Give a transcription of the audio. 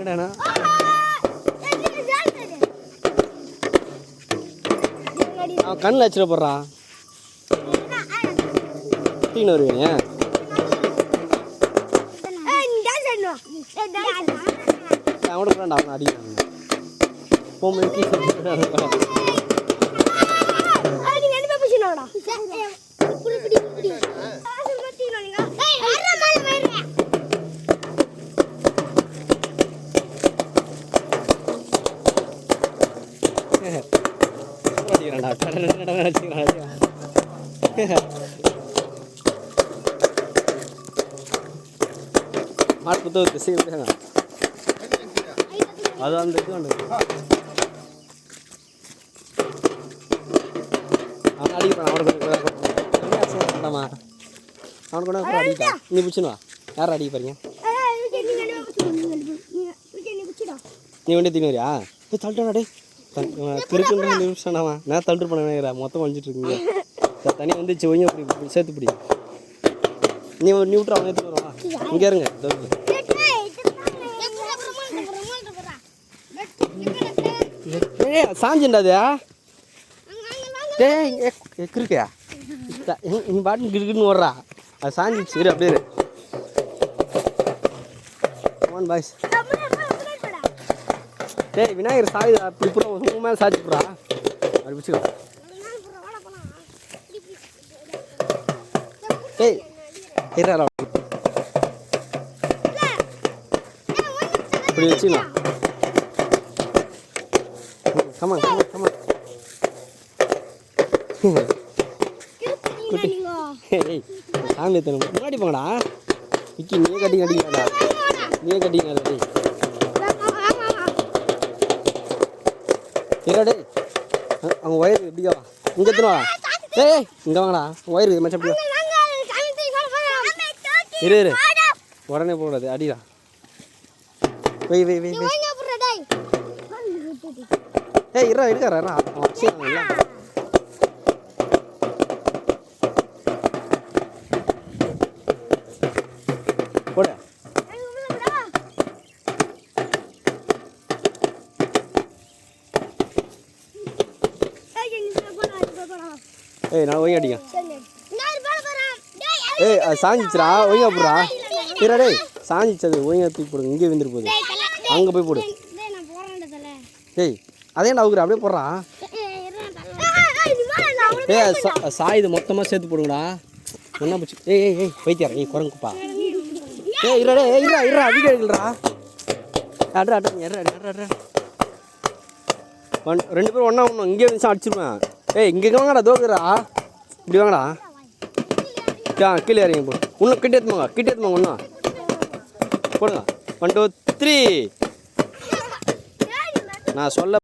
எங்கடாண்ணா அவன் கண்ணில் வச்சிட போடுறான் தூக்கின்னு வருவீங்க அவன் கூட போறான்டா அடிக்கிறான். போகும்போது கீழே அடிக்கிறான்டா மாட்டு அது அந்த இது ஒன்று அவன் அடிக்கிறான் அவனை அவன் கூட கூட அடிக்கிட்டான் நீ பிடிச்சினுவா யார் அடிக்க போறீங்க நீ வண்டி தீனியா ஏ தள்ளிட்டா டே திருக்குன்ற நிமிஷம்டாமா? நான் தள்ளிட்டு பண்ண நினைக்கிறேன். மொத்தம் வஞ்சிட்டு இருக்கீங்க தனியாக வந்து சிவங்க அப்படி சேர்த்து பிடி நீ ஒரு நியூட்ரா அவன் எடுத்துட்டு வருவா? இங்கே இருங்க. இதோ இருக்கு. ஏய் டேய் எக்கிருக்கியா நீ பாட்டு கிடுக்குன்னு ஓடுறா. அது சாஞ்சிச்சு சரி அப்படியே ஒன் பாய்ஸ் டேய் விநாயகர் சாயுதா இப்படி புறம் உங்க மேலே சாய்ச்சி புறா அப்படி பிடிச்சிக்கோ டேய் இருடா இப்படி வச்சுக்கலாம் கமா கமா கமா குட்டி. ஏய் சாமி எத்தனை முன்னாடி போங்கடா. விக்கி நீ கட்டி கட்டிக்கடா நீ கட்டிக்கடா டேய்? இருடா டேய். அவங்க ஒயர் எப்படியா இங்கே எத்தனை ஏய் இங்கே வாங்கடா. ஒயர் மச்சம் எப்படி இரு இரு. உடனே போடாது அடிடா. வெய் வெய் வெய் வெய். ஏய் இரா இருக்காரா இருடா. அவன் இல்லை. ஏய் நான் ஒய்ங்க அடிங்க ஏய் அது சாஞ்சிச்சுடா ஒய்ங்க போடுறா இருடா டேய் சாஞ்சிச்சு அது ஒய்ங்க தூக்கி போடுங்க இங்கே விந்துரு போகுது. அங்கே போய் போடு. ஏய் அதே நான் அவுக்குற? அப்படியே போடுறான் ஏய் சா- சாயுது மொத்தமாக சேர்த்து போடுங்கடா. ஒன்றா பிடிச்சி ஏய் ஏய் ஏய் வைத்தியார் ஏய் குரங்குப்பா ஏய் இருடா ஏய் இருடா இருடா வீடியோ எடுக்கலடா அட்ரா அட்ரா எட்ரா ஒன் ரெண்டு பேரும் ஒன்றா ஒன்று இங்கே வந்து அடிச்சிருவேன். ஏய் இங்கே வாங்கடா தோக்குறா இப்படி வாங்கடா. ஆ கீழே இறங்கி போ. இன்னும் கிட்ட எடுத்துமாங்க கிட்ட எடுத்துமாங்க ஒன்றா போடுங்க. ஒன் டூ த்ரீ நான் சொல்ல